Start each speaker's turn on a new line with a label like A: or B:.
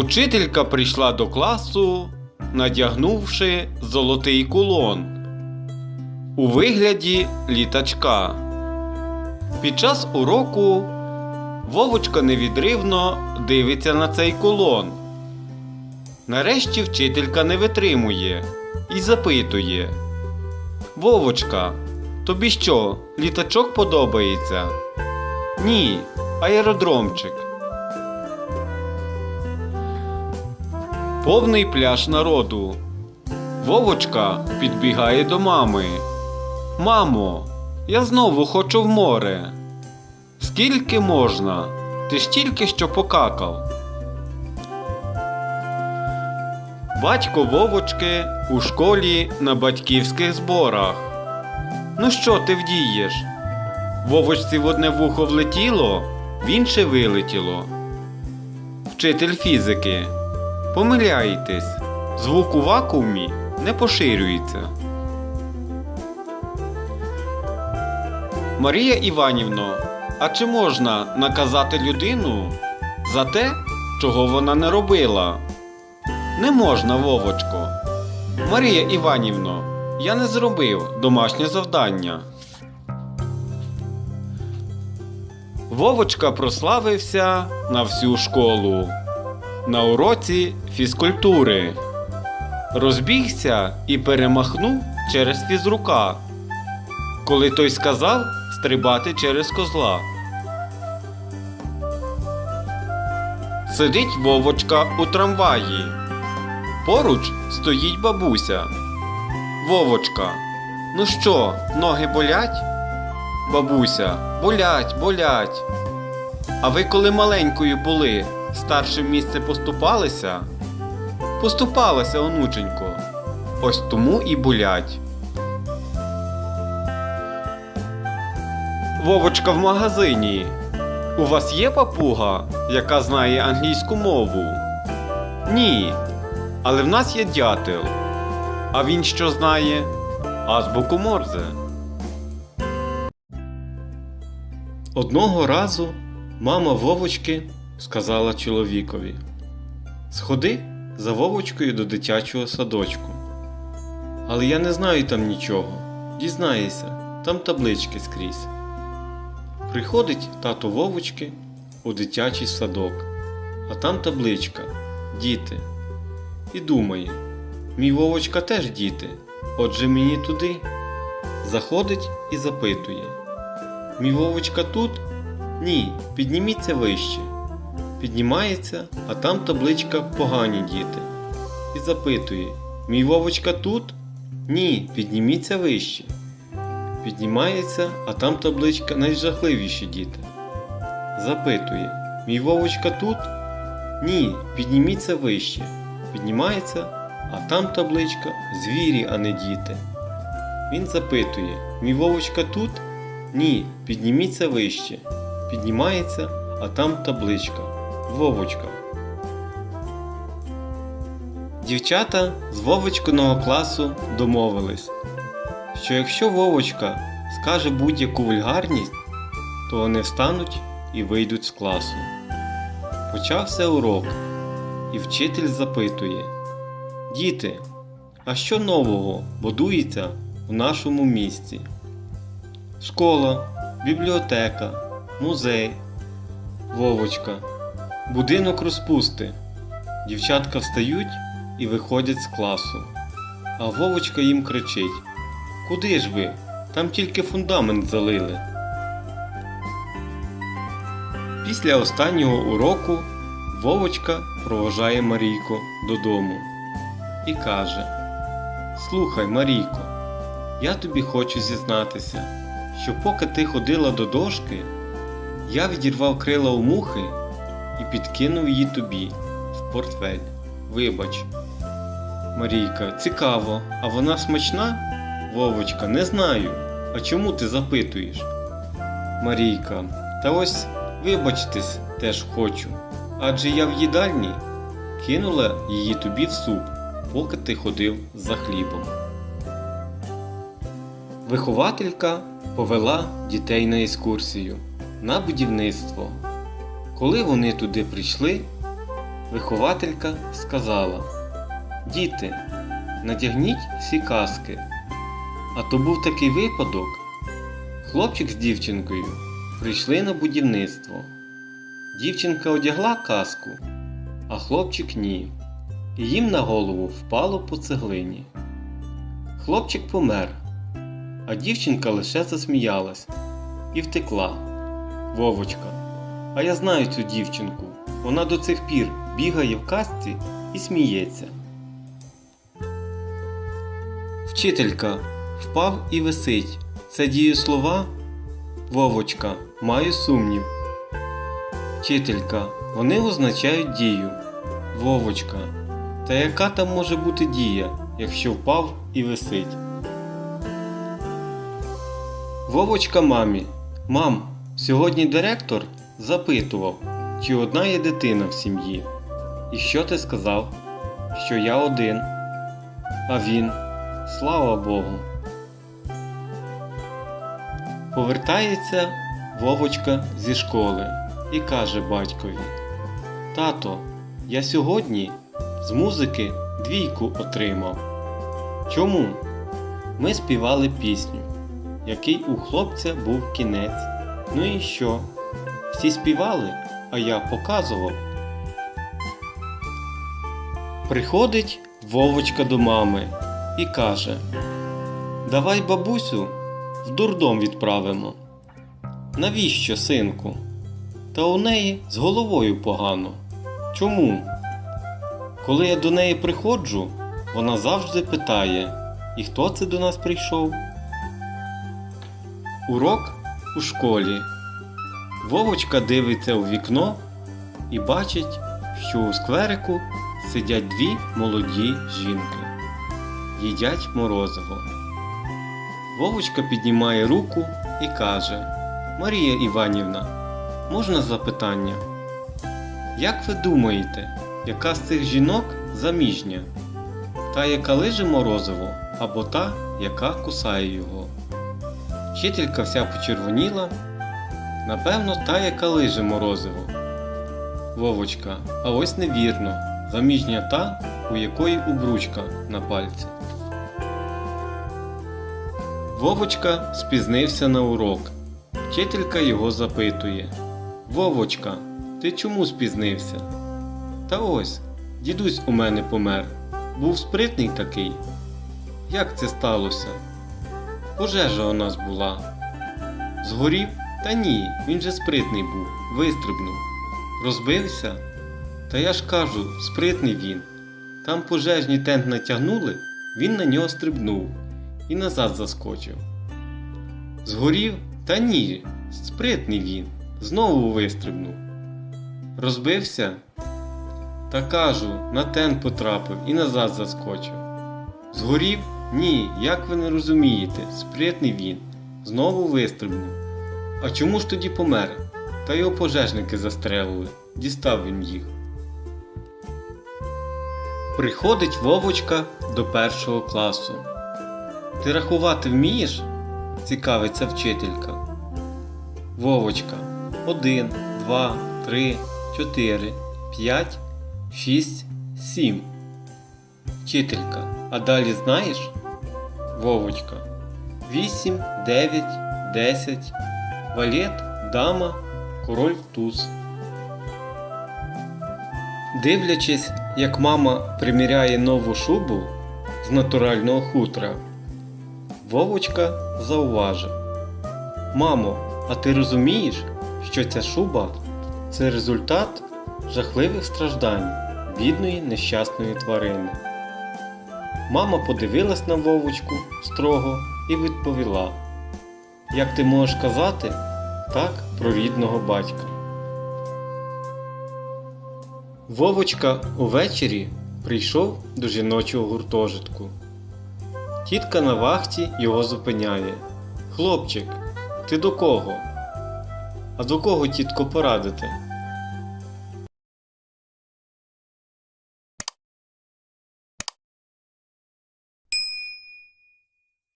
A: Учителька прийшла до класу, надягнувши золотий кулон у вигляді літачка. Під час уроку Вовочка невідривно дивиться на цей кулон. Нарешті вчителька не витримує і запитує: Вовочка, тобі що, літачок подобається? Ні, аеродромчик. Повний пляж народу. Вовочка підбігає до мами. Мамо, я знову хочу в море. Скільки можна? Ти ж тільки що покакав. Батько Вовочки у школі на батьківських зборах. Ну що ти вдієш? Вовочці в одне вухо влетіло, в інше вилетіло. Вчитель фізики. Помиляєтесь, звук у вакуумі не поширюється. Марія Іванівно, а чи можна наказати людину за те, чого вона не робила? Не можна, Вовочко. Марія Іванівно, я не зробив домашнє завдання. Вовочка прославився на всю школу на уроці фізкультури. Розбігся і перемахнув через фізрука, коли той сказав стрибати через козла. Сидить Вовочка у трамваї. Поруч стоїть бабуся. Вовочка, ну що, ноги болять? Бабуся, болять, болять. А ви коли маленькою були, старшим місце поступалися? Поступалася, онученько. Ось тому і болять. Вовочка в магазині. У вас є папуга, яка знає англійську мову? Ні. Але в нас є дятел. А він що знає? Азбуку Морзе. Одного разу мама Вовочки сказала чоловікові: Сходи за Вовочкою до дитячого садочку. Але я не знаю там нічого. Дізнаєшся, там таблички скрізь. Приходить тато Вовочки у дитячий садок, а там табличка Діти. І думає, мій Вовочка теж діти, отже мені туди. Заходить і запитує. Мій Вовочка тут? Ні, підніміться вище. Піднімається, а там табличка погані діти. І запитує: Мій Вовочка тут? Ні, підніміться вище. Піднімається, а там табличка найжахливіші діти. Запитує: Мій Вовочка тут? Ні, підніміться вище. Піднімається, а там табличка Звірі, а не діти. Він запитує: Мій Вовочка тут? Ні, підніміться вище. Піднімається, а там табличка. Вовочка. Дівчата з Вовочкиного класу домовились, що якщо Вовочка скаже будь-яку вульгарність, то вони встануть і вийдуть з класу. Почався урок, і вчитель запитує: Діти, а що нового будується в нашому місті? Школа, бібліотека, музей, Вовочка, будинок розпусти. Дівчатка встають і виходять з класу. А Вовочка їм кричить: Куди ж ви? Там тільки фундамент залили. Після останнього уроку Вовочка проважає Марійку додому і каже: Слухай, Марійко, я тобі хочу зізнатися, що поки ти ходила до дошки, я відірвав крила у мухи і підкинув її тобі в портфель. Вибач. Марійка, цікаво, а вона смачна? Вовочка, не знаю. А чому ти запитуєш? Марійка, та ось вибачтесь теж хочу. Адже я в їдальні кинула її тобі в суп, поки ти ходив за хлібом. Вихователька повела дітей на екскурсію на будівництво. Коли вони туди прийшли, вихователька сказала: Діти, надягніть всі каски. А то був такий випадок. Хлопчик з дівчинкою прийшли на будівництво. Дівчинка одягла каску, а хлопчик ні. І їм на голову впало по цеглині. Хлопчик помер, а дівчинка лише засміялась і втекла. Вовочка, а я знаю цю дівчинку. Вона до цих пір бігає в касці і сміється. Вчителька впав і висить. Це дієслова? Вовочка, маю сумнів. Вчителька, вони означають дію. Вовочка. Та яка там може бути дія, якщо впав і висить? Вовочка мамі. Мам, сьогодні директор запитував, чи одна є дитина в сім'ї. І що ти сказав? Що я один. А він, слава Богу. Повертається Вовочка зі школи і каже батькові: Тато, я сьогодні з музики двійку отримав. Чому? Ми співали пісню, який у хлопця був кінець. Ну і що? Всі співали, а я показував. Приходить Вовочка до мами і каже: Давай бабусю в дурдом відправимо. Навіщо, синку? Та у неї з головою погано. Чому? Коли я до неї приходжу, вона завжди питає, і хто це до нас прийшов? Урок у школі. Вовочка дивиться у вікно і бачить, що у скверику сидять дві молоді жінки. Їдять морозиво. Вовочка піднімає руку і каже: Марія Іванівна, можна запитання? Як ви думаєте, яка з цих жінок заміжня? Та, яка лиже морозиво, або та, яка кусає його? Вчителька вся почервоніла. Напевно, та, яка лиже морозиво. Вовочка, а ось невірно. Заміжня та, у якої обручка на пальці. Вовочка спізнився на урок. Вчителька його запитує: Вовочка, ти чому спізнився? Та ось, дідусь у мене помер. Був спритний такий. Як це сталося? Пожежа у нас була. Згорів? Та ні, він же спритний був, вистрибнув. Розбився? Та я ж кажу, спритний він. Там пожежні тент натягнули, він на нього стрибнув і назад заскочив. Згорів? Та ні, спритний він, знову вистрибнув. Розбився? Та кажу, на тент потрапив і назад заскочив. Згорів? Ні, як ви не розумієте, спритний він, знову вистрибнув. А чому ж тоді помер? Та його пожежники застрелили, дістав він їх. Приходить Вовочка до першого класу. Ти рахувати вмієш? цікавиться вчителька. Вовочка. Один, два, три, чотири, п'ять, шість, сім. Вчителька. А далі знаєш? Вовочка. Вісім, дев'ять, десять. Валет, дама, король туз. Дивлячись, як мама приміряє нову шубу з натурального хутра, Вовочка зауважив: Мамо, а ти розумієш, що ця шуба це результат жахливих страждань бідної нещасної тварини? Мама подивилась на Вовочку строго і відповіла: Як ти можеш казати так про рідного батька? Вовочка увечері прийшов до жіночого гуртожитку. Тітка на вахті його зупиняє. Хлопчик, ти до кого? А до кого, тітко, порадити?